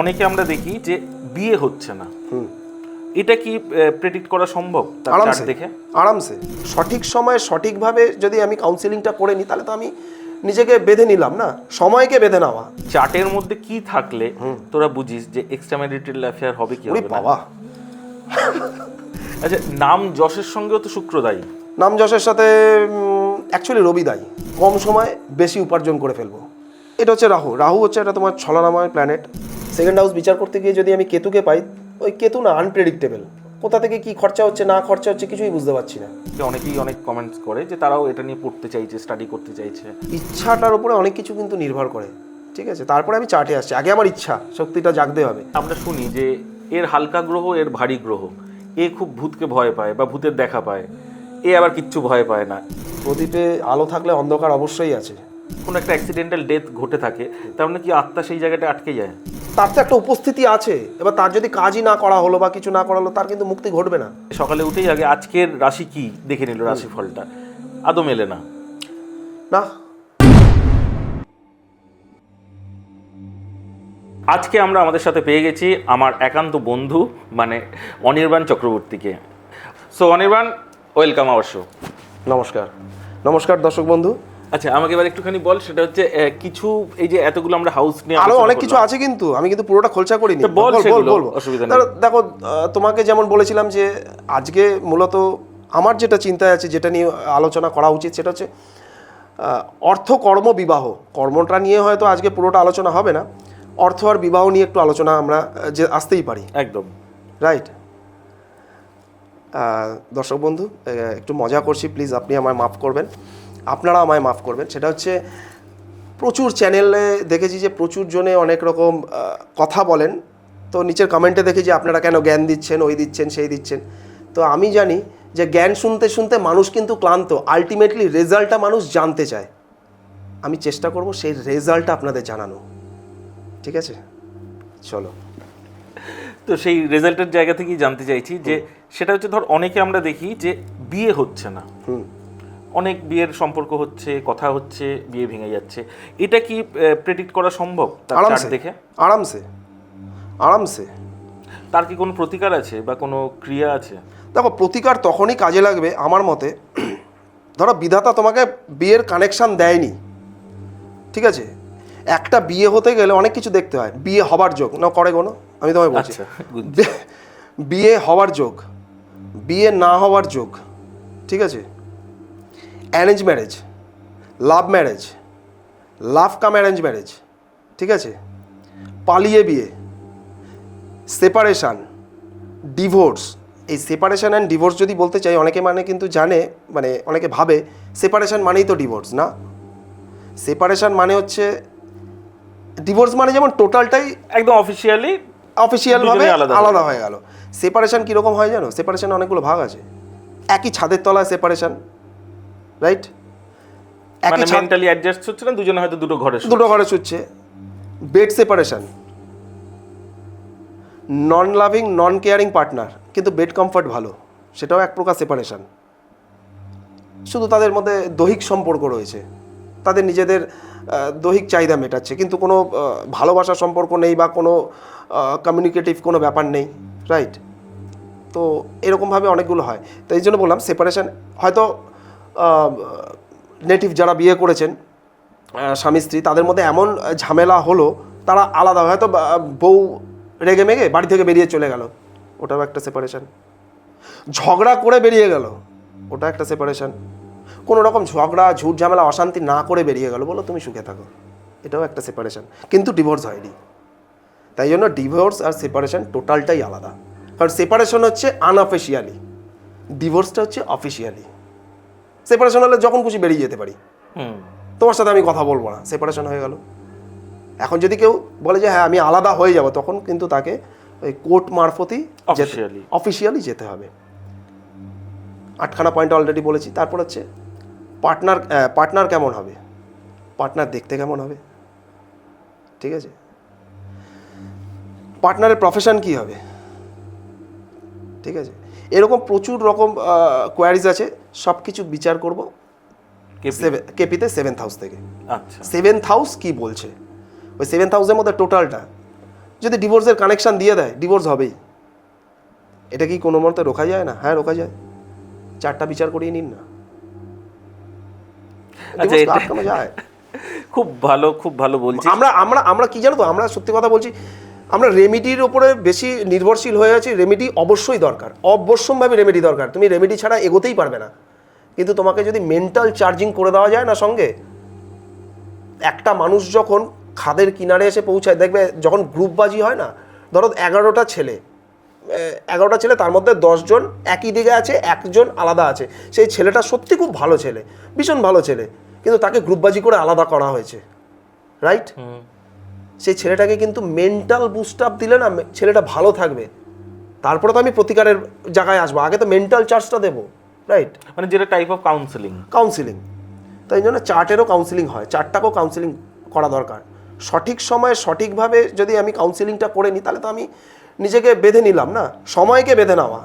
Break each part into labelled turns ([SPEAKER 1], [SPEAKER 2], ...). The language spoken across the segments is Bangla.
[SPEAKER 1] অনেকে আমরা দেখি যে বিয়ে হচ্ছে না। এটা কি প্রেডিক্ট করা সম্ভব
[SPEAKER 2] আরামসে
[SPEAKER 1] দেখে?
[SPEAKER 2] আরামসে। সঠিক সময়ে সঠিকভাবে যদি আমি কাউন্সিলিংটা করে নিই তাহলে তো আমি নিজেকে বেঁধে নিলাম না? সময়কে বেঁধে নেওয়া।
[SPEAKER 1] চার্টের মধ্যে কি থাকলে তোরা বুঝিস যে এক্সট্রা ম্যারিটাল অ্যাফেয়ার হবে কি হবে
[SPEAKER 2] বাবা।
[SPEAKER 1] আচ্ছা নাম যশের সঙ্গেও তো শুক্রদায়ী
[SPEAKER 2] নাম যশের সাথে অ্যাকচুয়ালি রবি দায়ী। কম সময় বেশি উপার্জন করে ফেলব। এটা হচ্ছে রাহু। রাহু হচ্ছে এটা তোমার ছলনাময় প্ল্যানেট সেকেন্ড হাউস বিচার করতে গিয়ে যদি আমি কেতুকে পাই ওই কেতু না আনপ্রেডিক্টেবল কোথা থেকে কি খরচা হচ্ছে না খরচা হচ্ছে কিছুই বুঝতে পারছি না।
[SPEAKER 1] অনেকেই অনেক কমেন্টস করে যে তারাও এটা নিয়ে পড়তে চাইছে স্টাডি করতে চাইছে।
[SPEAKER 2] ইচ্ছাটার উপরে অনেক কিছু কিন্তু নির্ভর করে ঠিক আছে? তারপরে আমি চার্টে আসছি। আগে আমার ইচ্ছা শক্তিটা জাগতে হবে।
[SPEAKER 1] আমরা শুনি যে এর হালকা গ্রহ এর ভারী গ্রহ। এ খুব ভূতকে ভয় পায় বা ভূতের দেখা পায়। এ আবার কিচ্ছু ভয় পায় না।
[SPEAKER 2] প্রদীপে আলো থাকলে অন্ধকার অবশ্যই আছে।
[SPEAKER 1] কোনো একটা অ্যাক্সিডেন্টাল ডেথ ঘটে থাকে তার মানে কি আত্মা সেই জায়গাটা আটকে যায়?
[SPEAKER 2] তার তো একটা উপস্থিতি আছে। এবার তার যদি কাজই না করা হলো বা কিছু না করা হলো তার কিন্তু মুক্তি ঘটবে না।
[SPEAKER 1] সকালে উঠেই আগে আজকের রাশি কি দেখে নিল রাশিফলটা? আদৌ মেলে না।
[SPEAKER 2] না।
[SPEAKER 1] আজকে আমরা আমাদের সাথে পেয়ে গেছি আমার একান্ত বন্ধু মানে অনির্বাণ চক্রবর্তীকে। So Anirban welcome our show
[SPEAKER 2] নমস্কার। নমস্কার দর্শক বন্ধু।
[SPEAKER 1] আচ্ছা আমাকে এবার একটুখানি বল সেটা হচ্ছে কিছু এই যে এতগুলো আমরা হাউস নিয়ে আরও
[SPEAKER 2] অনেক কিছু আছে কিন্তু আমি কিন্তু পুরোটা খোলসা করিনি।
[SPEAKER 1] তো বল
[SPEAKER 2] বল,
[SPEAKER 1] অসুবিধা নেই।
[SPEAKER 2] দেখো- তোমাকে যেমন বলেছিলাম যে আজকে মূলত আমার যেটা চিন্তায় আছে যেটা নিয়ে আলোচনা করা উচিত সেটা হচ্ছে অর্থ কর্ম বিবাহ। কর্মটা নিয়ে হয়তো আজকে পুরোটা আলোচনা হবে না। অর্থ আর বিবাহ নিয়ে একটু আলোচনা আমরা যে আসতেই পারি।
[SPEAKER 1] একদম।
[SPEAKER 2] রাইট? দর্শক বন্ধু একটু মজা করছি প্লিজ আপনি আমায় মাফ করবেন। আপনারা আমায় মাফ করবেন। সেটা হচ্ছে প্রচুর চ্যানেলে দেখেছি যে প্রচুর জনে অনেক রকম কথা বলেন। তো নিচের কমেন্টে দেখি যে আপনারা কেন জ্ঞান দিচ্ছেন ওই দিচ্ছেন সেই দিচ্ছেন। তো আমি জানি যে জ্ঞান শুনতে শুনতে মানুষ কিন্তু ক্লান্ত। আলটিমেটলি রেজাল্টটা মানুষ জানতে চায়। আমি চেষ্টা করব সেই রেজাল্টটা আপনাদের জানানো ঠিক আছে? চলো।
[SPEAKER 1] তো সেই রেজাল্টের জায়গা থেকেই জানতে চাইছি যে সেটা হচ্ছে ধর অনেকে আমরা দেখি যে বিয়ে হচ্ছে না।
[SPEAKER 2] হুম।
[SPEAKER 1] অনেক বিয়ের সম্পর্ক হচ্ছে কথা হচ্ছে বিয়ে ভেঙে যাচ্ছে। এটা কি প্রেডিক্ট করা সম্ভব
[SPEAKER 2] আরামসে
[SPEAKER 1] দেখে?
[SPEAKER 2] আরামসে আরামসে।
[SPEAKER 1] তার কি কোনো প্রতিকার আছে বা কোনো ক্রিয়া আছে?
[SPEAKER 2] দেখো প্রতিকার তখনই কাজে লাগবে আমার মতে ধরো বিধাতা তোমাকে বিয়ের কানেকশান দেয়নি ঠিক আছে? একটা বিয়ে হতে গেলে অনেক কিছু দেখতে হয়। বিয়ে হবার যোগ না করে কোনো? আমি তোমায় বলছি।
[SPEAKER 1] আচ্ছা
[SPEAKER 2] বিয়ে হওয়ার যোগ বিয়ে না হওয়ার যোগ ঠিক আছে? Arrange marriage love marriage love cum arrange marriage ঠিক আছে? পালিয়ে বিয়ে সেপারেশান ডিভোর্স এই সেপারেশান অ্যান্ড ডিভোর্স যদি বলতে চাই অনেকে মানে কিন্তু জানে মানে অনেকে ভাবে সেপারেশান মানেই তো ডিভোর্স না? সেপারেশান মানে হচ্ছে ডিভোর্স মানে যেমন টোটালটাই
[SPEAKER 1] একদম অফিসিয়ালি
[SPEAKER 2] অফিসিয়াল ভাবে
[SPEAKER 1] দুজনেই আলাদা
[SPEAKER 2] আলাদা হয়ে গেল। সেপারেশান কীরকম হয় জানো? সেপারেশান অনেকগুলো ভাগ আছে। একই ছাদের তলায় সেপারেশন। রাইট? একই
[SPEAKER 1] মেন্টালি অ্যাডজাস্ট হচ্ছে না দুজনে হয়তো দুটো ঘরে।
[SPEAKER 2] দুটো ঘরে শুচ্ছে। Bed separation non loving non caring partner কিন্তু বেড কমফর্ট ভালো। সেটাও এক প্রকার সেপারেশন শুধু তাদের মধ্যে দৈহিক সম্পর্ক রয়েছে। তাদের নিজেদের দৈহিক চাহিদা মেটাচ্ছে। কিন্তু কোনো আহ, ভালোবাসার সম্পর্ক নেই বা কোনো কমিউনিকেটিভ কোনো ব্যাপার নেই রাইট তো এরকমভাবে অনেকগুলো হয়। তো এই জন্য বললাম সেপারেশন হয়তো নেটিভ যারা বিয়ে করেছেন স্বামী, স্ত্রী, তাদের মধ্যে এমন ঝামেলা হলো, তারা আলাদা, হয়তো বউ রেগে মেগে বাড়ি থেকে বেরিয়ে চলে গেল। ওটাও একটা সেপারেশন ঝগড়া করে বেরিয়ে গেল, ওটা একটা সেপারেশন কোনো রকম ঝগড়া, ঝুট, ঝামেলা, অশান্তি না করে বেরিয়ে গেল বলো তুমি সুখে থাকো। এটাও একটা সেপারেশন কিন্তু ডিভোর্স হয়নি। তাই জন্য ডিভোর্স আর সেপারেশন টোটালটাই আলাদা। কারণ সেপারেশন হচ্ছে আনঅফিসিয়ালি ডিভোর্সটা হচ্ছে অফিসিয়ালি সেপারেশন হলে যখন খুশি বেরিয়ে যেতে পারি।
[SPEAKER 1] হুম।
[SPEAKER 2] তোমার সাথে আমি কথা বলব না। সেপারেশন হয়ে গেল। এখন যদি কেউ বলে যে হ্যাঁ আমি আলাদা হয়ে যাব তখন কিন্তু তাকে ওই কোর্ট মারফতই অফিসিয়ালি যেতে হবে। আটখানা পয়েন্ট অলরেডি বলেছি। তারপর হচ্ছে পার্টনার পার্টনার কেমন হবে? পার্টনার দেখতে কেমন হবে? ঠিক আছে? পার্টনারের প্রফেশন কি হবে? ঠিক আছে? এরকম প্রচুর রকম কোয়ারিজ আছে সব কিছু বিচার করব কেপিতে সেভেন্থ হাউস থেকে।
[SPEAKER 1] আচ্ছা।
[SPEAKER 2] সেভেন্থ হাউস কি বলছে? ওই সেভেন্থ হাউসের মধ্যে টোটালটা যদি ডিভোর্সের কানেকশন দিয়ে দেয় ডিভোর্স হবেই। এটা কি কোনো মতে রোকা যায় না? হ্যাঁ রোকা যায়। চারটা বিচার করিয়ে নিন না।
[SPEAKER 1] আচ্ছা, এটা-
[SPEAKER 2] যায়।
[SPEAKER 1] খুব ভালো খুব ভালো বলছি
[SPEAKER 2] আমরা আমরা আমরা কি জানো তো আমরা সত্যি কথা বলছি আমরা রেমিডির ওপরে বেশি নির্ভরশীল হয়ে আছি রেমেডি অবশ্যই দরকার, অবশ্যমভাবে রেমেডি দরকার। তুমি রেমেডি ছাড়া এগোতেই পারবে না। কিন্তু তোমাকে যদি মেন্টাল চার্জিং করে দেওয়া যায় না সঙ্গে, একটা মানুষ যখন খাদের কিনারে এসে পৌঁছায়, দেখবে যখন গ্রুপবাজি হয় না, ধরো এগারোটা ছেলে এগারোটা ছেলে, তার মধ্যে দশজন একই দিকে আছে, একজন আলাদা আছে। সেই ছেলেটা সত্যি খুব ভালো ছেলে, ভীষণ ভালো ছেলে, কিন্তু তাকে গ্রুপবাজি করে আলাদা করা হয়েছে। রাইট সেই ছেলেটাকে কিন্তু মেন্টাল বুস্ট আপ দিলে না ছেলেটা ভালো থাকবে। তারপরে তো আমি প্রতিকারের জায়গায় আসব। আগে তো মেন্টাল চার্জটা দেবো রাইট
[SPEAKER 1] মানে যেটা টাইপ অফ কাউন্সেলিং
[SPEAKER 2] কাউন্সিলিং তাই জন্য চার্টেরও কাউন্সিলিং হয় চারটাকেও কাউন্সিলিং করা দরকার। সঠিক সময়ে সঠিকভাবে যদি আমি কাউন্সিলিংটা করে নিই তাহলে তো আমি নিজেকে বেঁধে নিলাম না? সময়কে বেঁধে নেওয়া।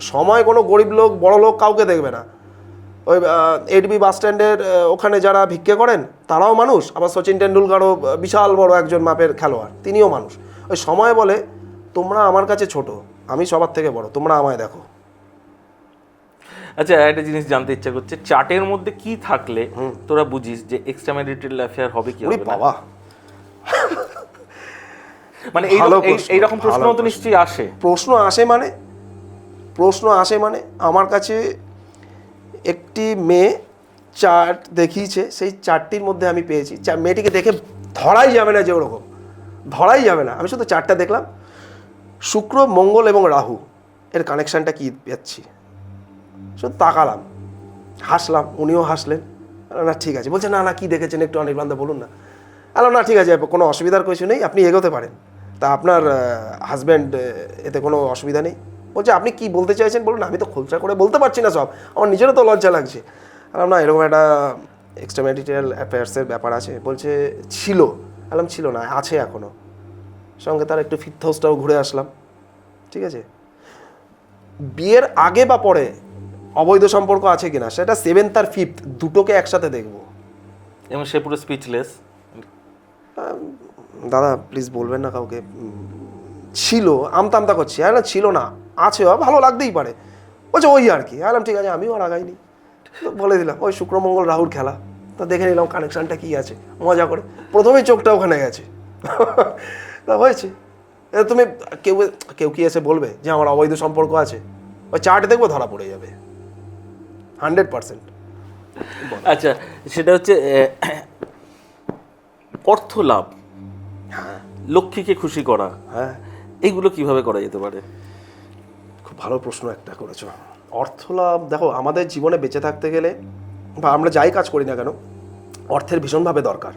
[SPEAKER 2] সময় কোনো গরিব লোক বড় লোক কাউকে দেখবে না। ওই এডবি বাস স্ট্যান্ডের ওখানে যারা ভিক্ষে করেন তারাও মানুষ। আবার সচিন টেন্ডুলকারও বিশাল বড় একজন মাপের খেলোয়াড় তিনিও মানুষ। ওই সময় বলে তোমরা আমার কাছে ছোট আমি সবার থেকে বড় তোমরা আমায় দেখো।
[SPEAKER 1] আচ্ছা একটা জিনিস জানতে ইচ্ছা করছে চার্টের মধ্যে কি থাকলে তোরা বুঝিস যে এক্সট্রা ম্যারিটাল অ্যাফেয়ার হবে কি হবে
[SPEAKER 2] বাবা।
[SPEAKER 1] মানে এইরকম- এই-
[SPEAKER 2] প্রশ্ন,
[SPEAKER 1] প্রশ্ন তো নিশ্চয়ই আসে।
[SPEAKER 2] প্রশ্ন আসে মানে প্রশ্ন আসে মানে আমার কাছে একটি মেয়ে চার্ট দেখিয়েছে, সেই চারটির মধ্যে আমি পেয়েছি। মেয়েটিকে দেখে ধরাই যাবে না যে ওরকম। ধরাই যাবে না। আমি শুধু চারটা দেখলাম। শুক্র, মঙ্গল এবং রাহু, এর কানেকশানটা কী পাচ্ছি শুধু তাকালাম। হাসলাম। উনিও হাসলেন। না, ঠিক আছে। বলছে, না না, কি দেখেছেন একটু অনির্বাণদা বলুন না। আলো, না, ঠিক আছে, কোনো অসুবিধার কিছু নেই। আপনি এগোতে পারেন। তা আপনার হাজব্যান্ড এতে কোনো অসুবিধা নেই? বলছে আপনি কি বলতে চাইছেন বলুন আমি তো খোলসা করে বলতে পারছি না সব। আমার নিজেরও তো লজ্জা লাগছে। আলাম না এরকম একটা এক্সট্রা ম্যারিটাল অ্যাফেয়ার্সের ব্যাপার আছে। বলছে ছিল। আলাম ছিল না আছে এখনও সঙ্গে তার একটু ফিফথ হাউসটাও ঘুরে আসলাম। ঠিক আছে? বিয়ের আগে বা পরে অবৈধ সম্পর্ক আছে কি কিনা সেটা সেভেন্থ আর ফিফথ দুটোকে একসাথে দেখব।
[SPEAKER 1] এবং সে পুরো স্পিচলেস
[SPEAKER 2] দাদা প্লিজ বলবেন না কাউকে। ছিল আমতা আমতা করছি। হ্যাঁ না ছিল না। আছে বা ভালো লাগতেই পারে। বলছে ওই আর কি। বললাম ঠিক আছে আমিও আর আগাইনি। বলে দিলাম ওই শুক্রমঙ্গল রাহুর খেলা। তো দেখে নিলাম কানেকশানটা কী আছে মজা করে। প্রথমেই চোখটা ওখানে গেছে। তা হয়েছে। তুমি কেউ কেউ কি এসে বলবে যে আমার অবৈধ সম্পর্ক আছে? ওই চার্ট দেখব ধরা পড়ে যাবে। হান্ড্রেড পার্সেন্ট
[SPEAKER 1] আচ্ছা সেটা হচ্ছে অর্থ লাভ হ্যাঁ। লক্ষ্মীকে খুশি করা
[SPEAKER 2] হ্যাঁ।
[SPEAKER 1] এইগুলো কীভাবে করা যেতে পারে?
[SPEAKER 2] খুব ভালো প্রশ্ন একটা করেছ। অর্থ লাভ দেখো আমাদের জীবনে বেঁচে থাকতে গেলে বা আমরা যাই কাজ করি না কেন অর্থের ভীষণভাবে দরকার।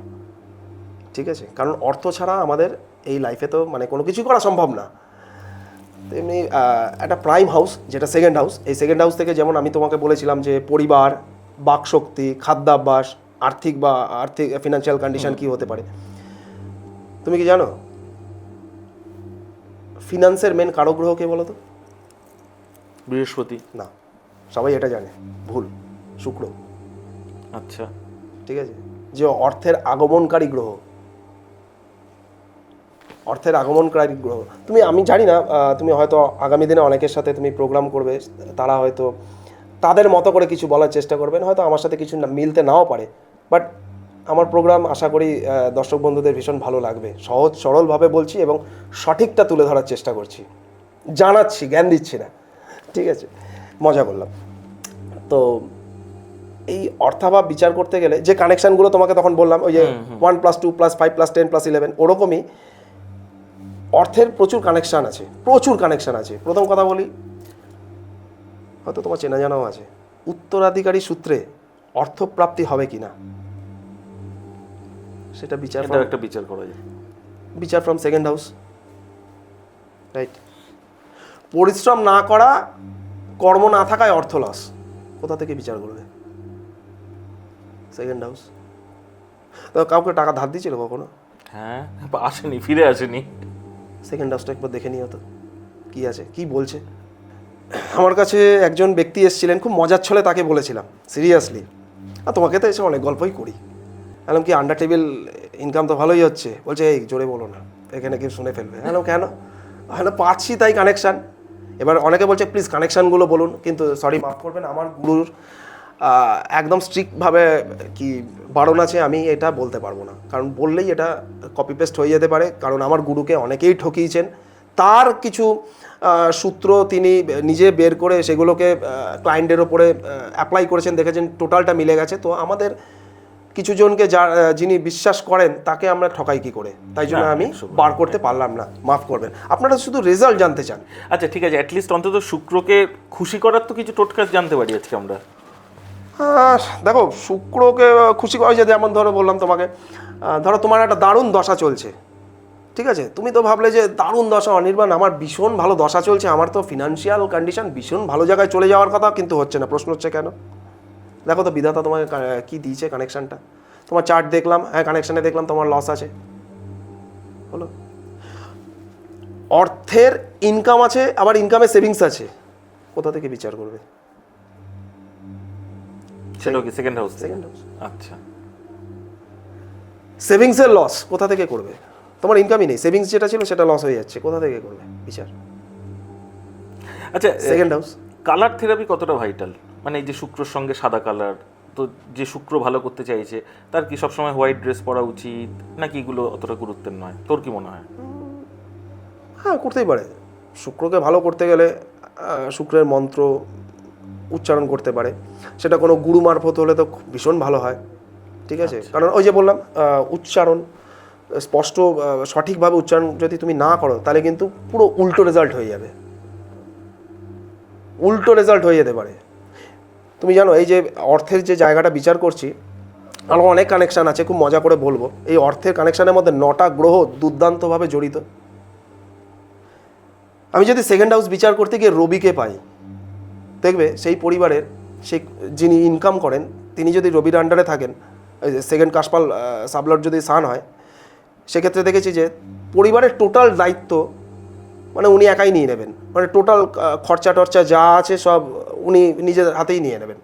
[SPEAKER 2] ঠিক আছে? কারণ অর্থ ছাড়া আমাদের এই লাইফে তো মানে কোনো কিছু করা সম্ভব না। তেমনি একটা প্রাইম হাউস যেটা সেকেন্ড হাউস এই সেকেন্ড হাউস থেকে যেমন আমি তোমাকে বলেছিলাম যে পরিবার বাকশক্তি খাদ্যাভ্যাস আর্থিক বা আর্থিক ফিনান্সিয়াল কন্ডিশন কী হতে পারে। তুমি কি জানো? ফিনান্সের মেন কারক গ্রহ কে বলো তো?
[SPEAKER 1] বৃহস্পতি?
[SPEAKER 2] না সবাই এটা জানে ভুল শুক্র।
[SPEAKER 1] আচ্ছা।
[SPEAKER 2] ঠিক আছে? যে অর্থের আগমনকারী গ্রহ। অর্থের আগমনকারী গ্রহ। তুমি আমি জানি না তুমি হয়তো আগামী দিনে অনেকের সাথে তুমি প্রোগ্রাম করবে তারা হয়তো তাদের মতো করে কিছু বলার চেষ্টা করবেন হয়তো আমার সাথে কিছু না- মিলতে নাও পারে। বাট আমার প্রোগ্রাম আশা করি দর্শক বন্ধুদের ভীষণ ভালো লাগবে। সহজ সরলভাবে বলছি এবং সঠিকটা তুলে ধরার চেষ্টা করছি। জানাচ্ছি জ্ঞান দিচ্ছি না। ঠিক আছে মজা করলাম। তো এই অর্থাভাব বিচার করতে গেলে যে কানেকশনগুলো তোমাকে তখন বললাম ওই যে one plus two plus five plus ten plus eleven ওরকমই অর্থের প্রচুর কানেকশান আছে প্রচুর কানেকশান আছে। প্রথম কথা বলি হয়তো তোমার চেনা জানাও আছে উত্তরাধিকারী সূত্রে অর্থপ্রাপ্তি হবে কি না সেটা বিচার
[SPEAKER 1] একটা বিচার করা যায়।
[SPEAKER 2] বিচার ফ্রম সেকেন্ড হাউস রাইট পরিশ্রম না করা কর্ম না থাকায় অর্থ লস কোথা থেকে বিচার করবে? সেকেন্ড হাউস তো কাউকে টাকা ধার দিয়েছিল কখনো?
[SPEAKER 1] হ্যাঁ আসেনি ফিরে আসেনি।
[SPEAKER 2] সেকেন্ড হাউসটা একবার দেখে নিও তো কি আছে কি বলছে? আমার কাছে একজন ব্যক্তি এসেছিলেন খুব মজার ছলে তাকে বলেছিলাম সিরিয়াসলি আর তোমাকে তো এসে অনেক গল্পই করি। বললাম কি আন্ডার টেবিল ইনকাম তো ভালোই হচ্ছে? বলছে এই জোরে বলো না এখানে কেউ শুনে ফেলবে। হ্যালো কেন? হ্যালো পাচ্ছি তাই কানেকশান এবার অনেকে বলছে প্লিজ কানেকশানগুলো বলুন। কিন্তু সরি মাফ করবেন, আমার গুরুর একদম স্ট্রিক্টভাবে কি বারণ আছে, আমি এটা বলতে পারব না। কারণ বললেই এটা কপি পেস্ট হয়ে যেতে পারে। কারণ আমার গুরুকে অনেকেই ঠকিয়েছেন। তার কিছু সূত্র তিনি নিজে বের করে সেগুলোকে ক্লায়েন্টের ওপরে অ্যাপ্লাই করেছেন। দেখেছেন টোটালটা মিলে গেছে। তো আমাদের কিছু জনকে যা যিনি বিশ্বাস করেন তাকে আমরা ঠকাই কি করে? তাই জন্য আমি
[SPEAKER 1] বার।
[SPEAKER 2] করতে পারলাম না। মাফ করবেন। আপনারা শুধু রেজাল্ট জানতে চান।
[SPEAKER 1] আচ্ছা ঠিক আছে অ্যাটলিস্ট অন্তত শুক্রকে খুশি করার তো কিছু টোটকা জানতে পারি আজকে আমরা।
[SPEAKER 2] দেখো শুক্রকে খুশি করা যায় যেমন ধরো বললাম তোমাকে ধরো তোমার একটা দারুণ দশা চলছে। ঠিক আছে? তুমি তো ভাবলে যে দারুণ দশা অনির্বাণ আমার ভীষণ ভালো দশা চলছে আমার তো ফিনান্সিয়াল কন্ডিশন ভীষণ ভালো জায়গায় চলে যাওয়ার কথা কিন্তু হচ্ছে না। প্রশ্ন হচ্ছে কেন? দেখো তো বিধাতা তোমাকে কা- দিয়েছে কানেকশানটা তোমার চার্ট দেখলাম হ্যাঁ কানেকশানে দেখলাম তোমার লস আছে। হলো অর্থের ইনকাম আছে আবার ইনকামে সেভিংস আছে। কোথা থেকে বিচার করবে?
[SPEAKER 1] সেটা কি সেকেন্ড হাউস
[SPEAKER 2] সেকেন্ড হাউস
[SPEAKER 1] আচ্ছা।
[SPEAKER 2] সেভিংসের লস কোথা থেকে করবে? তোমার ইনকামই নেই। সেভিংস যেটা ছিল সেটা লস হয়ে যাচ্ছে। কোথা থেকে করবে? বিচার।
[SPEAKER 1] আচ্ছা
[SPEAKER 2] সেকেন্ড হাউস
[SPEAKER 1] কালার থেরাপি কতটা ভাইটাল মানে এই যে শুক্রর সঙ্গে সাদা কালার তো যে শুক্র ভালো করতে চাইছে তার কি সবসময় হোয়াইট ড্রেস পরা উচিত নাকি এগুলো অতটা গুরুত্বের নয়? তোর কি মনে হয়?
[SPEAKER 2] হ্যাঁ করতেই পারে। শুক্রকে ভালো করতে গেলে শুক্রের মন্ত্র উচ্চারণ করতে পারে। সেটা কোনো গুরু মারফত হলে তো ভীষণ ভালো হয়। ঠিক আছে? কারণ ওই যে বললাম উচ্চারণ স্পষ্ট সঠিকভাবে উচ্চারণ যদি তুমি না করো তাহলে কিন্তু পুরো উল্টো রেজাল্ট হয়ে যাবে। উল্টো রেজাল্ট হয়ে যেতে পারে। তুমি জানো, এই যে অর্থের যে জায়গাটা বিচার করছি, আমার অনেক কানেকশান আছে, খুব মজা করে বলব। এই অর্থের কানেকশানের মধ্যে নটা গ্রহ দুর্দান্তভাবে জড়িত। আমি যদি সেকেন্ড হাউস বিচার করতে গিয়ে রবিকে পাই, দেখবে সেই পরিবারের সে যিনি ইনকাম করেন, তিনি যদি রবির আন্ডারে থাকেন সেকেন্ড কাশপাল সাবলট যদি সান হয়, সেক্ষেত্রে দেখেছি যে পরিবারের টোটাল দায়িত্ব মানে উনি একাই নিয়ে নেবেন। মানে টোটাল খরচা টরচা যা আছে সব উনি নিজের হাতেই নিয়ে নেবেন।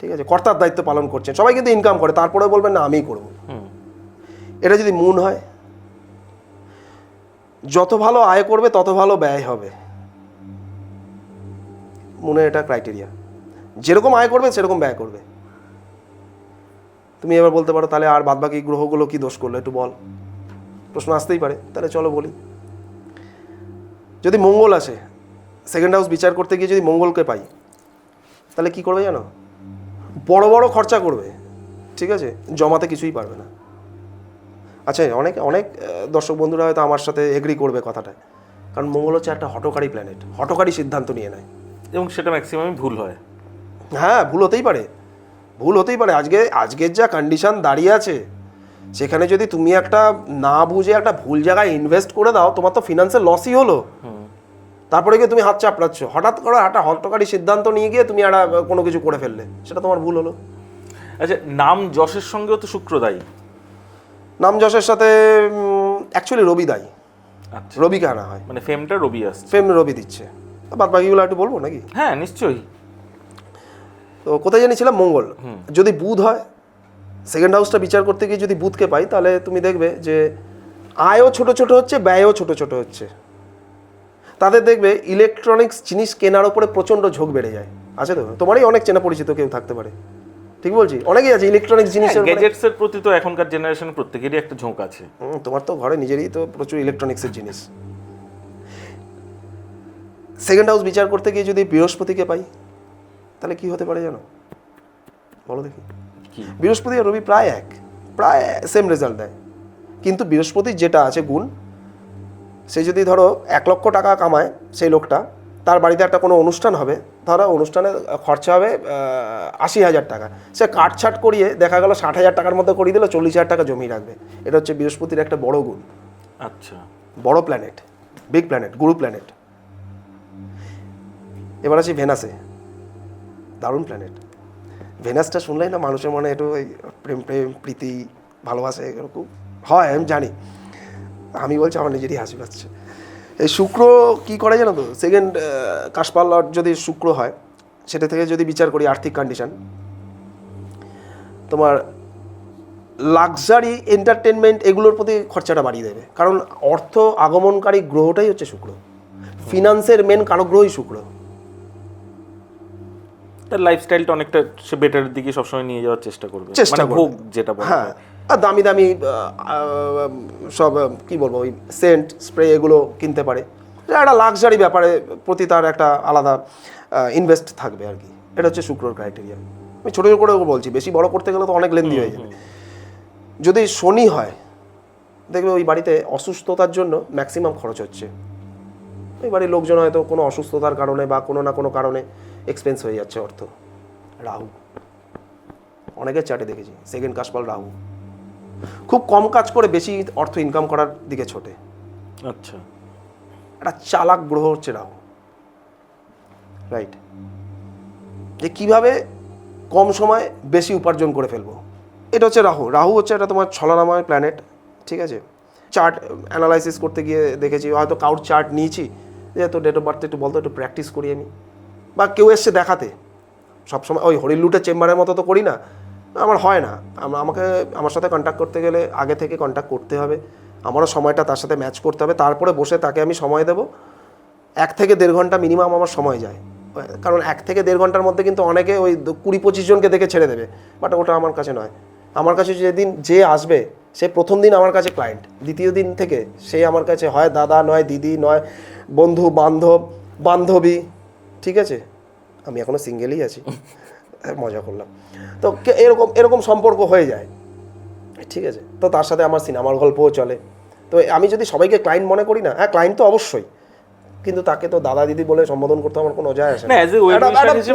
[SPEAKER 2] ঠিক আছে? কর্তার দায়িত্ব পালন করছেন। সবাই কিন্তু ইনকাম করে তারপরে বলবেন না আমিই করব। এটা যদি মুন হয় যত ভালো আয় করবে তত ভালো ব্যয় হবে। মনে এটা ক্রাইটেরিয়া যেরকম আয় করবে সেরকম ব্যয় করবে। তুমি এবার বলতে পারো তাহলে আর বাদবাকি গ্রহগুলো কি দোষ করল? একটু বল। প্রশ্ন আসতেই পারে। তাহলে চলো বলি। যদি মঙ্গল আসে সেকেন্ড হাউস বিচার করতে গিয়ে যদি মঙ্গলকে পাই তাহলে কি করবে জানো? বড় বড় খরচা করবে ঠিক আছে? জমাতে কিছুই পারবে না। আচ্ছা অনেক অনেক দর্শক বন্ধুরা হয়তো আমার সাথে এগ্রি করবে কথাটা কারণ মঙ্গল হচ্ছে একটা হটকারী প্ল্যানেট হটকারী সিদ্ধান্ত নিয়ে নেয়।
[SPEAKER 1] এবং সেটা ম্যাক্সিমামই ভুল হয়।
[SPEAKER 2] হ্যাঁ ভুল হতেই পারে। ভুল হতেই পারে। আজকে আজকের যা কন্ডিশন দাঁড়িয়ে আছে সেখানে যদি তুমি একটা না বুঝে একটা ভুল জায়গায় ইনভেস্ট করে দাও তোমার তো ফিনান্সের লসই হলো। তারপরে গিয়ে তুমি হাত চাপড়াচ্ছ। হঠাৎ করে একটা হটকারী সিদ্ধান্ত নিয়ে গিয়ে তুমি আহ, কোনো কিছু করে ফেললে। সেটা তোমার ভুল হলো।
[SPEAKER 1] আচ্ছা নাম যশের সঙ্গেও তো শুক্র দায়ী।
[SPEAKER 2] নাম যশের সাথে অ্যাকচুয়ালি রবি দায়ী।
[SPEAKER 1] আচ্ছা।
[SPEAKER 2] রবিকে আনা হয়?
[SPEAKER 1] মানে ফেমটা রবি আসছে।
[SPEAKER 2] ফেম রবি দিচ্ছে। বাদ বাকিগুলো একটু বলব নাকি?
[SPEAKER 1] হ্যাঁ নিশ্চয়ই।
[SPEAKER 2] তো কোথায় জানিয়েছিলাম মঙ্গল। যদি বুধ হয় সেকেন্ড হাউসটা বিচার করতে গিয়ে যদি বুধকে পাই তাহলে তুমি দেখবে যে আয়ও ছোট ছোট হচ্ছে ব্যয়ও ছোট ছোট হচ্ছে। তাদের দেখবে ইলেকট্রনিক্স জিনিস কেনার ওপরে প্রচণ্ড ঝোঁক বেড়ে যায়। আছে তো? তোমারই অনেক চেনা পরিচিত কেউ থাকতে পারে। ঠিক বলছি? অনেকেই আছে ইলেকট্রনিক্স জিনিসের উপরে-
[SPEAKER 1] গ্যাজেটস এর প্রতি তো এখনকার জেনারেশন প্রত্যেকেরই একটা ঝোঁক আছে।
[SPEAKER 2] তোমার তো ঘরে নিজেরই তো প্রচুর ইলেকট্রনিক্সের জিনিস। সেকেন্ড হাউস বিচার করতে গিয়ে যদি বৃহস্পতিকে পাই তাহলে কি হতে পারে জানো? বলো দেখি। বৃহস্পতি আর রবি প্রায় এক প্রায় সেম রেজাল্ট দেয়। কিন্তু বৃহস্পতির যেটা আছে গুণ সে যদি ধরো এক লক্ষ টাকা কামায় সেই লোকটা তার বাড়িতে একটা কোনো অনুষ্ঠান হবে ধরো অনুষ্ঠানে খরচা হবে আশি হাজার টাকা। সে কাটছাট করিয়ে দেখা গেল ষাট হাজার টাকার মধ্যে করিয়ে দিল চল্লিশ হাজার টাকা জমিয়ে রাখবে। এটা হচ্ছে বৃহস্পতির একটা বড় গুণ।
[SPEAKER 1] আচ্ছা।
[SPEAKER 2] বড় প্ল্যানেট বিগ প্ল্যানেট গুরু প্ল্যানেট এবার আছি ভেনাসে। দারুণ প্ল্যানেট ভেনাসটা শুনলেই না মানুষের মনে একটু ওই প্রেম প্রেম প্রীতি ভালোবাসা এরকম হয় আমি জানি। আমি বলছি আমার নিজেরই হাসি পাচ্ছে। এই শুক্র কি করে জানো তো? সেকেন্ড কাশপাল যদি শুক্র হয় সেটা থেকে যদি বিচার করি আর্থিক কন্ডিশন তোমার লাক্সারি এন্টারটেনমেন্ট এগুলোর প্রতি খরচাটা বাড়িয়ে দেবে। কারণ অর্থ আগমনকারী গ্রহটাই হচ্ছে শুক্র। ফিনান্সের মেন কারক গ্রহই শুক্র।
[SPEAKER 1] তার লাইফস্টাইলটা অনেকটা সে বেটারের দিকে সবসময় নিয়ে যাওয়ার চেষ্টা করবে।
[SPEAKER 2] চেষ্টা
[SPEAKER 1] মানে
[SPEAKER 2] করবে।
[SPEAKER 1] ভোগ যেটা
[SPEAKER 2] হ্যাঁ। আর দামি দামি সব কি বলব, ওই সেন্ট স্প্রে এগুলো কিনতে পারে। এটা একটা লাক্সারি ব্যাপারে প্রতি তার একটা আলাদা ইনভেস্ট থাকবে আর কি। এটা হচ্ছে শুক্রর ক্রাইটেরিয়া আমি ছোটো ছোটো করে বলছি, বেশি বড় করতে গেলে তো অনেক লেন্দি হয়ে যাবে। যদি শনি হয়, দেখবে ওই বাড়িতে অসুস্থতার জন্য ম্যাক্সিমাম খরচ হচ্ছে। ওই বাড়ির লোকজন হয়তো কোনো অসুস্থতার কারণে বা কোনো না কোনো কারণে এক্সপেন্স হয়ে যাচ্ছে অর্থ। রাহু। অনেকের চার্টে দেখেছি, সেকেন্ড কাশপাল রাহু। খুব কম কাজ করে বেশি অর্থ ইনকাম করার দিকে ছোটে।
[SPEAKER 1] আচ্ছা।
[SPEAKER 2] একটা চালাক গ্রহ হচ্ছে রাহু। রাইট যে কীভাবে কম সময় বেশি উপার্জন করে ফেলব। এটা হচ্ছে রাহু। রাহু হচ্ছে এটা তোমার ছলনাময় প্ল্যানেট ঠিক আছে? চার্ট অ্যানালাইসিস করতে গিয়ে দেখেছি হয়তো কাউর চার্ট নিয়েছি যে তো ডেট অফ বার্থ একটু বলতো একটু প্র্যাকটিস করি আমি বা কেউ এসছে দেখাতে। সবসময় ওই হরিলুটের চেম্বারের মতো তো করি না। আমার হয় না। আমাকে, আমার সাথে কন্ট্যাক্ট করতে গেলে আগে থেকে কন্ট্যাক্ট করতে হবে। আমারও সময়টা তার সাথে ম্যাচ করতে হবে। তারপরে বসে তাকে আমি সময় দেবো। এক থেকে দেড় ঘণ্টা মিনিমাম আমার সময় যায়। কারণ এক থেকে দেড় ঘণ্টার মধ্যে কিন্তু অনেকে ওই কুড়ি পঁচিশ জনকে দেখে ছেড়ে দেবে। বাট ওটা আমার কাছে নয়। আমার কাছে যেদিন যে আসবে, সে প্রথম দিন আমার কাছে ক্লায়েন্ট দ্বিতীয় দিন থেকে সে আমার কাছে হয় দাদা নয়, দিদি নয়, বন্ধু, বান্ধব, বান্ধবী। ঠিক আছে? আমি এখনও সিঙ্গেলই আছি। মজা করলাম। তো এরকম এরকম সম্পর্ক হয়ে যায়। ঠিক আছে? তো তার সাথে আমার সিনেমার গল্পও চলে। তো আমি যদি সবাইকে ক্লায়েন্ট মনে করি না হ্যাঁ ক্লায়েন্ট তো অবশ্যই। কিন্তু তাকে তো দাদা দিদি বলে সম্বোধন করতে আমার কোনো যায় আসে
[SPEAKER 1] না।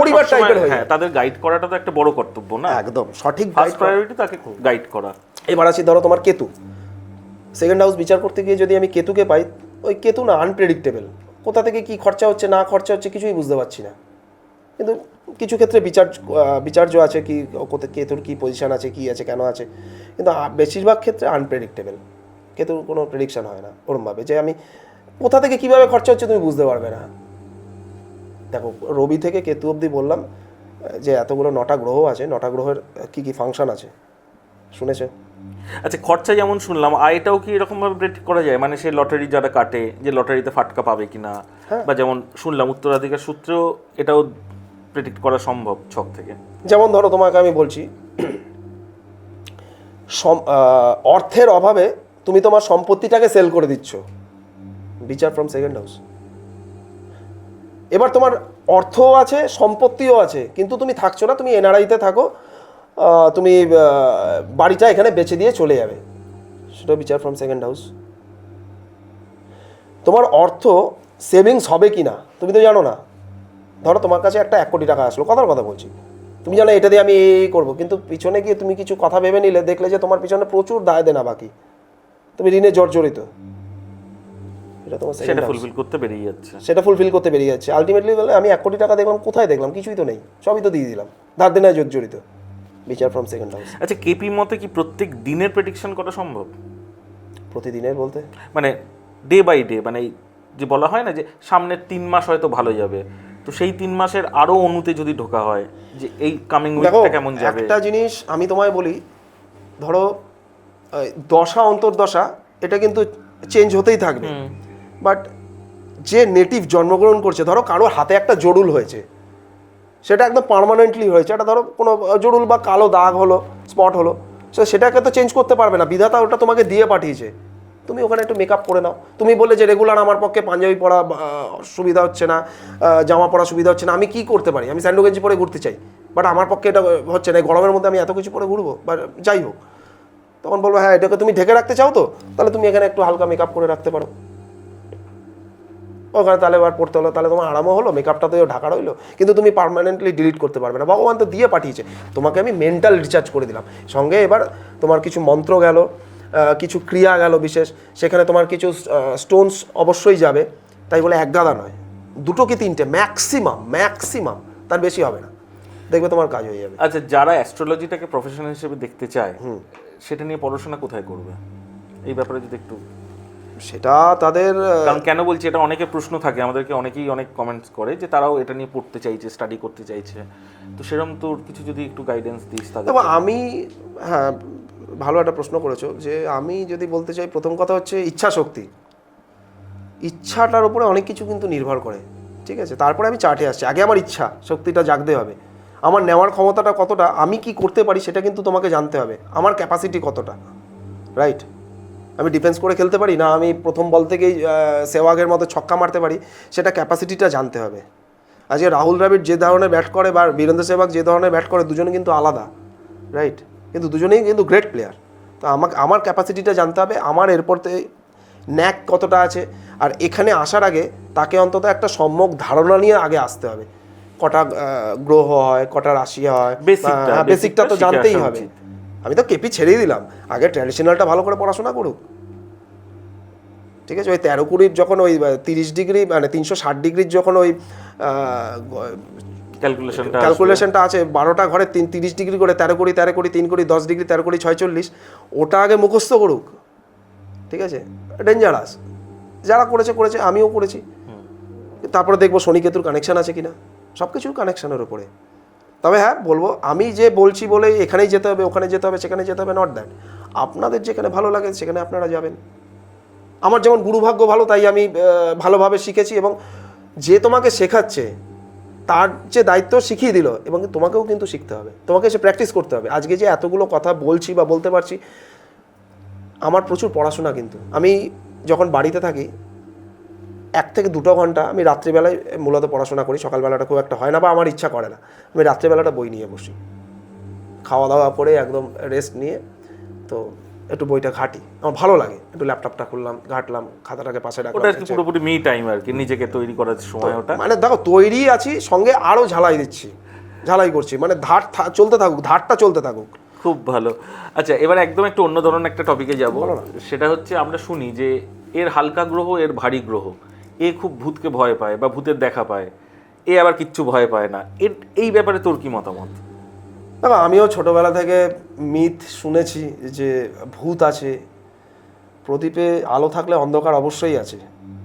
[SPEAKER 2] পরিবার টাইপের হয়ে
[SPEAKER 1] হ্যাঁ তাদের গাইড করাটা তো একটা বড় কর্তব্য না?
[SPEAKER 2] একদম সঠিক
[SPEAKER 1] ফার্স্ট প্রায়োরিটি তাকে গাইড করা।
[SPEAKER 2] এবার আছি ধরো তোমার কেতু। সেকেন্ড হাউস বিচার করতে গিয়ে যদি আমি কেতুকে পাই ওই কেতু না আনপ্রেডিক্টেবল কোথা থেকে কি খরচা হচ্ছে না খরচা হচ্ছে কিছুই বুঝতে পারছি না। কিন্তু কিছু ক্ষেত্রে বিচার বিচার্য আছে কি কোথায় কেতুর কী পজিশন আছে কি আছে কেন আছে। কিন্তু বেশিরভাগ ক্ষেত্রে আনপ্রেডিক্টেবল কেতুর কোনো প্রেডিকশান হয় না ওরমভাবে। যে আমি কোথা থেকে কীভাবে খরচা হচ্ছে তুমি বুঝতে পারবে না। দেখো রবি থেকে কেতু অবধি বললাম যে এতগুলো নটা গ্রহ আছে নটা গ্রহের কি কি ফাংশন আছে? শুনেছে?
[SPEAKER 1] আচ্ছা খরচা যেমন শুনলাম আয়টাও কি এরকমভাবে প্রেডিক্ট করা যায়? মানে সে লটারি যারা কাটে যে লটারিতে ফাটকা পাবে কিনা?
[SPEAKER 2] হ্যাঁ।
[SPEAKER 1] বা যেমন শুনলাম উত্তরাধিকার সূত্রেও এটাও প্রেডিক্ট করা সম্ভব ছক থেকে?
[SPEAKER 2] যেমন ধরো তোমাকে আমি বলছি অর্থের অভাবে তুমি তোমার সম্পত্তিটাকে সেল করে দিচ্ছ। বিচার ফ্রম সেকেন্ড হাউস এবার তোমার অর্থও আছে, সম্পত্তিও আছে, কিন্তু তুমি থাকছো না, তুমি এনআরআইতে থাকো তুমি বাড়িটা এখানে বেচে দিয়ে চলে যাবে। সেটা বিচার ফ্রম সেকেন্ড হাউস তোমার অর্থ সেভিংস হবে কি না তুমি তো জানো না। ধরো তোমার কাছে একটা এক কোটি টাকা আসলো কথার কথা বলছি। তুমি জানো এটা দিয়ে আমি এই করব কিন্তু পিছনে গিয়ে তুমি কিছু কথা ভেবে নিলে দেখলে যে তোমার পিছনে প্রচুর দায় দেনা বাকি। তুমি ঋণে জর্জরিত। এটা তোমার
[SPEAKER 1] সেটা ফুলফিল করতে বেরিয়ে যাচ্ছে।
[SPEAKER 2] সেটা ফুলফিল করতে বেরিয়ে যাচ্ছে। আলটিমেটলি বলে আমি এক কোটি টাকা দেখলাম কোথায় দেখলাম? কিছুই তো নেই। সবই তো দিয়ে দিলাম। ধার দেনায় জর্জরিত। বিচার ফ্রম সেকেন্ড হাউস
[SPEAKER 1] আচ্ছা কেপি মতে কি প্রত্যেক দিনের প্রেডিকশন করা সম্ভব?
[SPEAKER 2] প্রতিদিনের বলতে?
[SPEAKER 1] মানে ডে বাই ডে মানে যে বলা হয় না যে সামনের তিন মাস হয়তো ভালো যাবে। তো সেই তিন মাসের আরও অনুতে যদি ঢোকা হয় যে এই কামিং উইকটা কেমন যাবে?
[SPEAKER 2] একটা জিনিস আমি তোমায় বলি ধরো দশা অন্তর্দশা এটা কিন্তু চেঞ্জ হতেই থাকবে। বাট যে নেটিভ জন্মগ্রহণ করছে ধরো কারও হাতে একটা জরুল হয়েছে সেটা একদম পার্মানেন্টলি হয়েছে এটা ধরো কোনো জরুল বা কালো দাগ হলো স্পট হলো সো সেটাকে তো চেঞ্জ করতে পারবে না বিধাতা ওটা তোমাকে দিয়ে পাঠিয়েছে। তুমি ওখানে একটু মেকআপ করে নাও। তুমি বললে যে রেগুলার আমার পক্ষে পাঞ্জাবি পরা সুবিধা হচ্ছে না জামা পরা সুবিধা হচ্ছে না, আমি কি করতে পারি? আমি স্যান্ডো গেঞ্জি পরে ঘুরতে চাই। বাট আমার পক্ষে এটা হচ্ছে না। গরমের মধ্যে আমি এত কিছু পরে ঘুরবো। বা যাই হোক। তখন বলব হ্যাঁ এটাকে তুমি ঢেকে রাখতে চাও তো? তাহলে তুমি এখানে একটু হালকা মেকআপ করে রাখতে পারো। ওখানে তাহলে এবার পড়তে হলো। তাহলে তোমার আরামও হলো মেকআপটা তো ঢাকা রইল। কিন্তু তুমি পার্মানেন্টলি ডিলিট করতে পারবে না। ভগবান তো দিয়ে পাঠিয়েছে। তোমাকে আমি মেন্টাল রিচার্জ করে দিলাম। সঙ্গে এবার তোমার কিছু মন্ত্র গেল। কিছু ক্রিয়া গেল বিশেষ সেখানে তোমার কিছু স্টোনস অবশ্যই যাবে। তাই বলে এক গাদা নয় দুটো কি তিনটে? ম্যাক্সিমাম ম্যাক্সিমাম তার বেশি হবে না। দেখবে তোমার কাজ হয়ে যাবে।
[SPEAKER 1] আচ্ছা যারা অ্যাস্ট্রোলজিটাকে প্রফেশন হিসেবে দেখতে চায় হুম। সেটা নিয়ে পড়াশোনা কোথায় করবে? এই ব্যাপারে যদি একটু
[SPEAKER 2] সেটা তাদের
[SPEAKER 1] কারণ কেন বলছি এটা অনেকে প্রশ্ন থাকে আমাদেরকে অনেকেই অনেক কমেন্টস করে যে তারাও এটা নিয়ে পড়তে চাইছে স্টাডি করতে চাইছে। তো সেরকম তোর কিছু যদি একটু গাইডেন্স দিস
[SPEAKER 2] তাহলে আমি হ্যাঁ ভালো একটা প্রশ্ন করেছ যে আমি যদি বলতে চাই, প্রথম কথা হচ্ছে ইচ্ছা শক্তি। ইচ্ছাটার উপরে অনেক কিছু কিন্তু নির্ভর করে, ঠিক আছে? তারপরে আমি চার্টে আসছি। আগে আমার ইচ্ছা, শক্তিটা জাগতে হবে। আমার নেওয়ার ক্ষমতাটা কতটা, আমি কি করতে পারি সেটা কিন্তু তোমাকে জানতে হবে। আমার ক্যাপাসিটি কতটা রাইট আমি ডিফেন্স করে খেলতে পারি না আমি প্রথম বল থেকেই সেওয়াগের মতো ছক্কা মারতে পারি? সেটা ক্যাপাসিটিটা জানতে হবে। আজকে রাহুল দ্রাবিড় যে ধরনের ব্যাট করে বা বীরেন্দ্র সেহবাগ যে ধরনের ব্যাট করে, দুজনে কিন্তু আলাদা রাইট কিন্তু দুজনেই কিন্তু গ্রেট প্লেয়ার তো আমাকে আমার ক্যাপাসিটিটা জানতে হবে আমার এরপরতে ন্যাক কতটা আছে আর এখানে আসার আগে তাকে অন্তত একটা সম্যক ধারণা নিয়ে আগে আসতে হবে। কটা গ্রহ হয় কটা রাশি হয় বেসিকটা তো জানতেই হবে। আমি তো কেপি ছেড়েই দিলাম। আগে ট্র্যাডিশনালটা ভালো করে পড়াশোনা করুক। ঠিক আছে? ওই তেরো কুড়ির যখন ওই তিরিশ ডিগ্রি মানে তিনশো ষাট ডিগ্রির যখন ওই
[SPEAKER 1] ক্যালকুলেশনটা
[SPEAKER 2] ক্যালকুলেশনটা আছে বারোটা ঘরে তিন তিরিশ ডিগ্রি করে তেরো কুড়ি তেরো কুড়ি তিন কুড়ি দশ ডিগ্রি তেরো কুড়ি ছয়চল্লিশ ওটা আগে মুখস্থ করুক। ঠিক আছে? ডেঞ্জারাস যারা করেছে করেছে আমিও করেছি। তারপরে দেখব শনিকেতুর কানেকশন আছে কিনা। সব কিছুর কানেকশনের উপরে। তবে হ্যাঁ বলব আমি যে বলছি বলে এখানেই যেতে হবে ওখানে যেতে হবে সেখানে যেতে হবে নট দ্যাট আপনাদের যেখানে ভালো লাগে সেখানে আপনারা যাবেন। আমার যেমন গুরুভাগ্য ভালো তাই আমি ভালোভাবে শিখেছি এবং যে তোমাকে শেখাচ্ছে তার যে দায়িত্ব শিখিয়ে দিল এবং তোমাকেও কিন্তু শিখতে হবে। তোমাকে সে প্র্যাকটিস করতে হবে। আজকে যে এতগুলো কথা বলছি বা বলতে পারছি, আমার প্রচুর পড়াশোনা কিন্তু। আমি যখন বাড়িতে থাকি, এক থেকে দুটো ঘণ্টা আমি রাত্রিবেলায় মূলত পড়াশোনা করি। সকালবেলাটা খুব একটা হয় না বা আমার ইচ্ছা করে না। আমি রাত্রিবেলাটা বই নিয়ে বসি। খাওয়া দাওয়া করে একদম রেস্ট নিয়ে তো একটু বইটা ঘাঁটি। আমার ভালো লাগে। একটু ল্যাপটপটা খুললাম ঘাঁটলাম খাতাটাকে পাশে
[SPEAKER 1] ওটা
[SPEAKER 2] রাখলাম
[SPEAKER 1] আর পুরোপুরি মি টাইম আর কি নিজেকে তৈরি করার সময় ওটা।
[SPEAKER 2] মানে দেখো তৈরি আছি সঙ্গে আরও ঝালাই দিচ্ছি। ঝালাই করছি মানে ধার চলতে থাকুক ধারটা চলতে থাকুক।
[SPEAKER 1] খুব ভালো। আচ্ছা এবার একদম একটু অন্য ধরনের একটা টপিকে যাব। সেটা হচ্ছে আমরা শুনি যে এর হালকা গ্রহ এর ভারী গ্রহ। এ খুব ভূতকে ভয় পায় বা ভূতের দেখা পায়। এ আবার কিচ্ছু ভয় পায় না। এর এই ব্যাপারে তোর কি মতামত?
[SPEAKER 2] দেখো, আমিও ছোটবেলা থেকে মিথ শুনেছি যে ভূত আছে। প্রদীপে আলো থাকলে অন্ধকার অবশ্যই আছে।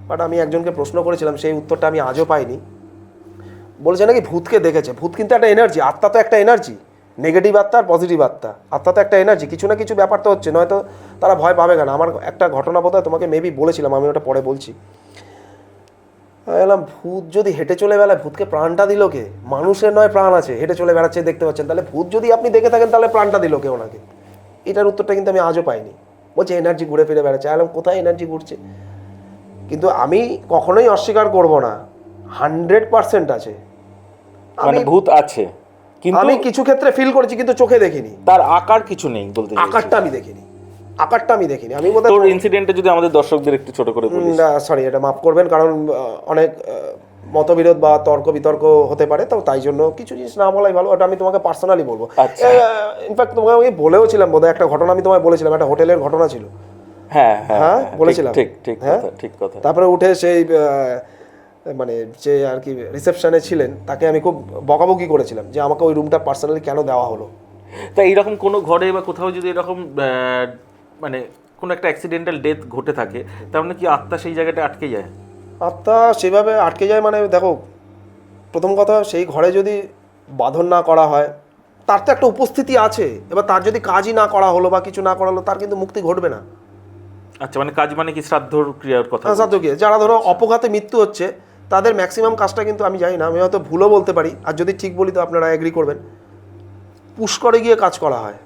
[SPEAKER 2] বাট আমি একজনকে প্রশ্ন করেছিলাম, সেই উত্তরটা আমি আজও পাইনি। বলেছে নাকি ভূতকে দেখেছে? ভূত কিন্তু একটা এনার্জি আত্মা তো একটা এনার্জি নেগেটিভ আত্মা আর পজিটিভ আত্মা। আত্মা তো একটা এনার্জি কিছু না কিছু ব্যাপার তো হচ্ছে, নয়তো তারা ভয় পাবে কেন? আমার একটা ঘটনা বোধ হয় তোমাকে মেবি বলেছিলাম, আমি ওটা পরে বলছি। আমি বললাম ভূত যদি হেঁটে চলে বেড়ায় ভূতকে প্রাণটা দিল কে? মানুষের নয় প্রাণ আছে। হেঁটে চলে বেড়াচ্ছে দেখতে পাচ্ছেন। তাহলে ভূত যদি আপনি দেখে থাকেন তাহলে প্রাণটা দিল কে ওনাকে? এটার উত্তরটা কিন্তু আমি আজও পাইনি। বলছে এনার্জি ঘুরে ফিরে বেড়াচ্ছে। আমি বললাম, কোথায় এনার্জি ঘুরছে? কিন্তু আমি কখনোই অস্বীকার করব না। হান্ড্রেড পার্সেন্ট আছে।
[SPEAKER 1] মানে ভূত আছে। কিন্তু
[SPEAKER 2] আমি কিছু ক্ষেত্রে ফিল করেছি কিন্তু চোখে দেখিনি।
[SPEAKER 1] তার আকার কিছু নেই বলতে
[SPEAKER 2] আকারটা আমি দেখিনি। আকারটা আমি দেখিনি আমি বোধহয়
[SPEAKER 1] তোর ইনসিডেন্টে যদি আমাদের দর্শকদের একটু ছোট করে বলিস
[SPEAKER 2] সরি এটা মাফ করবেন কারণ অনেক মতবিরোধ বা তর্ক বিতর্ক হতে পারে তো তাই জন্য কিছু জিনিস না বলাই ভালো ওটা আমি তোমাকে পার্সোনালি বলব
[SPEAKER 1] আচ্ছা।
[SPEAKER 2] ইনফ্যাক্ট তোমাকে আমি বলেও ছিলাম বোধহয় একটা ঘটনা আমি তোমায় বলেছিলাম একটা হোটেলের ঘটনা ছিল
[SPEAKER 1] হ্যাঁ হ্যাঁ
[SPEAKER 2] হ্যাঁ,
[SPEAKER 1] হ্যাঁ,
[SPEAKER 2] বলেছিলাম।
[SPEAKER 1] ঠিক ঠিক
[SPEAKER 2] হ্যাঁ?
[SPEAKER 1] ঠিক কথা
[SPEAKER 2] তারপরে উঠে সেই মানে যে আর কি রিসেপশনে ছিলেন তাকে আমি খুব বকাবকি করেছিলাম যে আমাকে ওই রুমটা পার্সোনালি কেন দেওয়া হলো
[SPEAKER 1] তা এরকম কোনো ঘরে বা কোথাও যদি এরকম মানে কোনো একটা অ্যাক্সিডেন্টাল ডেথ ঘটে থাকে তার মানে কি আত্মা সেই জায়গাটা আটকে যায়?
[SPEAKER 2] আত্মা সেভাবে আটকে যায় মানে দেখো প্রথম কথা সেই ঘরে যদি বাঁধন না করা হয় তার তো একটা উপস্থিতি আছে এবার তার যদি কাজই না করা হলো বা কিছু না করা হলো তার কিন্তু মুক্তি ঘটবে না।
[SPEAKER 1] আচ্ছা মানে কাজ মানে কি শ্রাদ্ধর ক্রিয়ার কথা?
[SPEAKER 2] শ্রাদ্ধ কি যারা ধরো অপঘাতে মৃত্যু হচ্ছে তাদের ম্যাক্সিমাম কাজটা কিন্তু আমি জানি না আমি হয়তো ভুলও বলতে পারি আর যদি ঠিক বলি তো আপনারা অ্যাগ্রি করবেন। পুষ্করে গিয়ে কাজ করা হয়।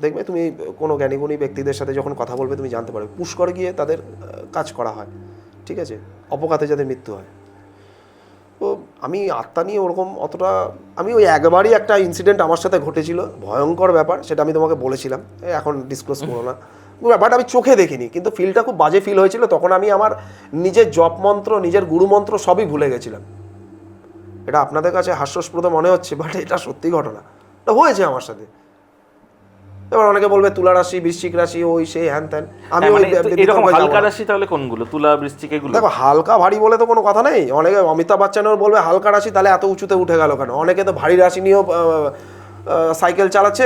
[SPEAKER 2] দেখবে তুমি কোনো জ্ঞানীগুণী ব্যক্তিদের সাথে যখন কথা বলবে, তুমি জানতে পারবে। পুষ্করে গিয়ে তাদের কাজ করা হয়। ঠিক আছে? অপঘাতে যাদের মৃত্যু হয়। তো আমি আত্মা নিয়ে ওরকম অতটা, আমি ওই একবারই একটা ইনসিডেন্ট আমার সাথে ঘটেছিল। ভয়ঙ্কর ব্যাপার, সেটা আমি তোমাকে বলেছিলাম। এখন ডিসক্লোজ করো না। ব্যাপারটা আমি চোখে দেখিনি, কিন্তু ফিলটা খুব বাজে ফিল হয়েছিল। তখন আমি আমার নিজের জপ মন্ত্র, নিজের গুরুমন্ত্র সবই ভুলে গেছিলাম। এটা আপনাদের কাছে হাস্যস্প্রদ মনে হচ্ছে বাট এটা সত্যি ঘটনা। এটা হয়েছে আমার সাথে। এবার অনেকে বলবে তুলা রাশি বৃশ্চিক রাশি ওই সেই হ্যান ত্যান। আমি
[SPEAKER 1] হ্যাঁ, মানে এরকম হালকা রাশি তাহলে কোনগুলো? তুলা বৃষ্টিক এগুলো?
[SPEAKER 2] দেখো হালকা ভারী বলে তো কোনো কথা নেই। অনেকে অমিতাভ বচ্চনের বলবে হালকা রাশি তাহলে এত উঁচুতে উঠে গেল কেন? অনেকে তো ভারী রাশি নিয়েও সাইকেল চালাচ্ছে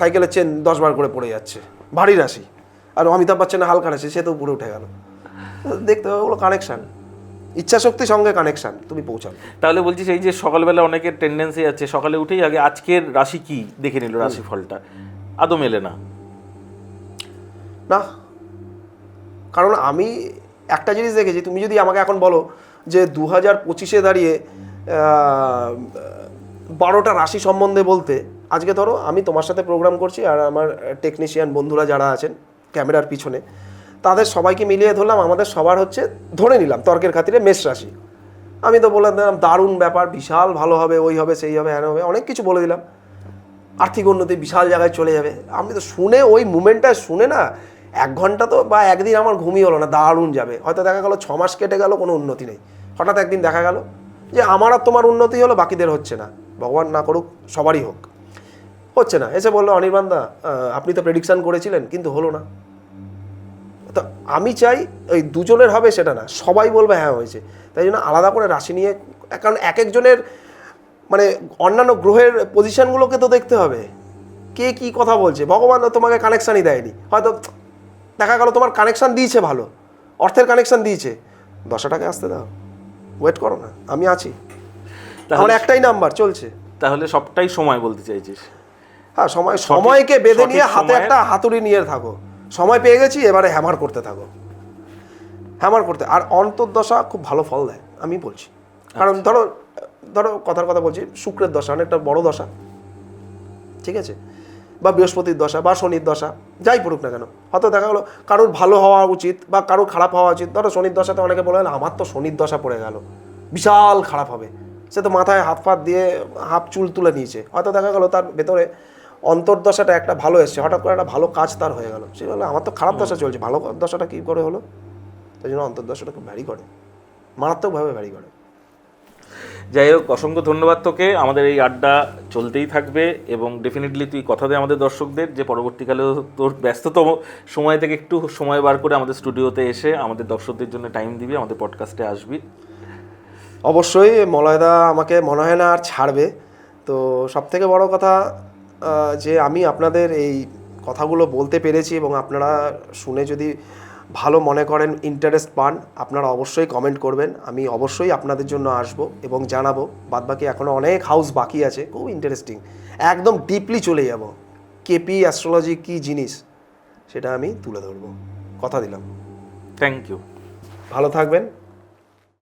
[SPEAKER 2] সাইকেলের চেন দশ বার করে পড়ে যাচ্ছে। ভারী রাশি। আর অমিতাভ বচ্চনের হালকা রাশি সে তো উপরে উঠে গেল। দেখতে হবে ওগুলো কানেকশান ইচ্ছা শক্তির সঙ্গে কানেকশান তুমি পৌঁছাবে।
[SPEAKER 1] তাহলে বলছিস এই যে সকালবেলা অনেকের টেন্ডেন্সি আছে সকালে উঠেই আগে আজকের রাশি কি? দেখে নিল রাশি ফলটা আদৌ মেলে না।
[SPEAKER 2] না, কারণ আমি একটা জিনিস দেখেছি, তুমি যদি আমাকে এখন বলো যে দু হাজার পঁচিশে দাঁড়িয়ে বারোটা রাশি সম্বন্ধে বলতে, আজকে ধরো আমি তোমার সাথে প্রোগ্রাম করছি আর আমার টেকনিশিয়ান বন্ধুরা যারা আছেন ক্যামেরার পিছনে, তাদের সবাইকে মিলিয়ে ধরলাম, আমাদের সবার হচ্ছে ধরে নিলাম তর্কের খাতিরে মেষ রাশি। আমি তো বলে দিলাম, দারুণ ব্যাপার, বিশাল ভালো হবে, ওই হবে, সেই হবে হ্যান হবে, অনেক কিছু বলে দিলাম। আর্থিক উন্নতি বিশাল জায়গায় চলে যাবে। আমি তো শুনে ওই মুমেন্টটা শুনে না, এক ঘণ্টা তো বা একদিন আমার ঘুমই হলো না, দারুণ যাবে। হয়তো দেখা গেলো ছ মাস কেটে গেল, কোনো উন্নতি নেই। হঠাৎ একদিন দেখা গেল যে আমার আর তোমার উন্নতি হলো, বাকিদের হচ্ছে না। ভগবান না করুক, সবারই হোক। হচ্ছে না। এসে বলল, অনির্বাণ দা আপনি তো প্রেডিকশান করেছিলেন, কিন্তু হলো না। তো আমি চাই ওই দুজনের হবে সেটা না, সবাই বলবে হ্যাঁ হয়েছে। তাই জন্য আলাদা করে রাশি নিয়ে, কারণ এক একজনের মানে অন্যান্য গ্রহের পজিশনগুলোকে তো দেখতে হবে। কে কি কথা বলছে? ভগবান তোমাকে কানেকশানই দেয়নি। হয়তো দেখা গেল তোমার কানেকশান দিয়েছে ভালো। অর্থের কানেকশান দিয়েছে। দশটাকে আসতে দাও। ওয়েট করো না। আমি আছি। আমার
[SPEAKER 1] তাহলে
[SPEAKER 2] একটাই নাম্বার চলছে।
[SPEAKER 1] তাহলে সবটাই সময় বলতে চাইছিস?
[SPEAKER 2] হ্যাঁ সময় সময়কে বেঁধে নিয়ে হাতে একটা হাতুড়ি নিয়ে থাকো। সময় পেয়ে গেছি এবারে হ্যামার করতে থাকো। হ্যামার করতে আর অন্তর্দশা খুব ভালো ফল দেয় আমি বলছি। কারণ ধরো ধরো কথার কথা বলছি শুক্রের দশা অনেকটা বড় দশা। ঠিক আছে? বা বৃহস্পতির দশা বা শনির দশা যাই পড়ুক না কেন। হয়তো দেখা গেলো কারোর ভালো হওয়া উচিত বা কারোর খারাপ হওয়া উচিত। ধরো শনির দশাতে অনেকে বলে "না, আমার তো শনির দশা পড়ে গেল। বিশাল খারাপ হবে। সে তো মাথায় হাত ফাত দিয়ে হাফ চুল তুলে নিয়েছে। হয়তো দেখা গেলো তার ভেতরে অন্তর্দশাটা একটা ভালো এসছে। হঠাৎ করে একটা ভালো কাজ তার হয়ে গেল। সে বলে আমার তো খারাপ দশা চলছে। ভালো দশাটা কী করে হলো? তাই জন্য অন্তর্দশাটা খুব ভ্যারি করে। মারাত্মকভাবে ভ্যারি করে।
[SPEAKER 1] যাই হোক, অসংখ্য ধন্যবাদ তোকে। আমাদের এই আড্ডা চলতেই থাকবে এবং ডেফিনেটলি তুই কথা দে আমাদের দর্শকদের যে পরবর্তীকালেও তোর ব্যস্ততম সময় থেকে একটু সময় বার করে আমাদের স্টুডিওতে এসে আমাদের দর্শকদের জন্য টাইম দিবি, আমাদের পডকাস্টে আসবি।
[SPEAKER 2] অবশ্যই, মলয়দা আমাকে মনে হয় না আর ছাড়বে। তো সব থেকে বড় কথা যে আমি আপনাদের এই কথাগুলো বলতে পেরেছি এবং আপনারা শুনে যদি ভালো মনে করেন ইন্টারেস্ট পান আপনারা অবশ্যই কমেন্ট করবেন। আমি অবশ্যই আপনাদের জন্য আসব এবং জানাব। বাদবাকি এখনও অনেক হাউস বাকি আছে খুব ইন্টারেস্টিং একদম ডিপলি চলে যাব। কেপি অ্যাস্ট্রোলজি কী জিনিস সেটা আমি তুলে ধরবো। কথা দিলাম।
[SPEAKER 1] থ্যাংক ইউ
[SPEAKER 2] ভালো থাকবেন।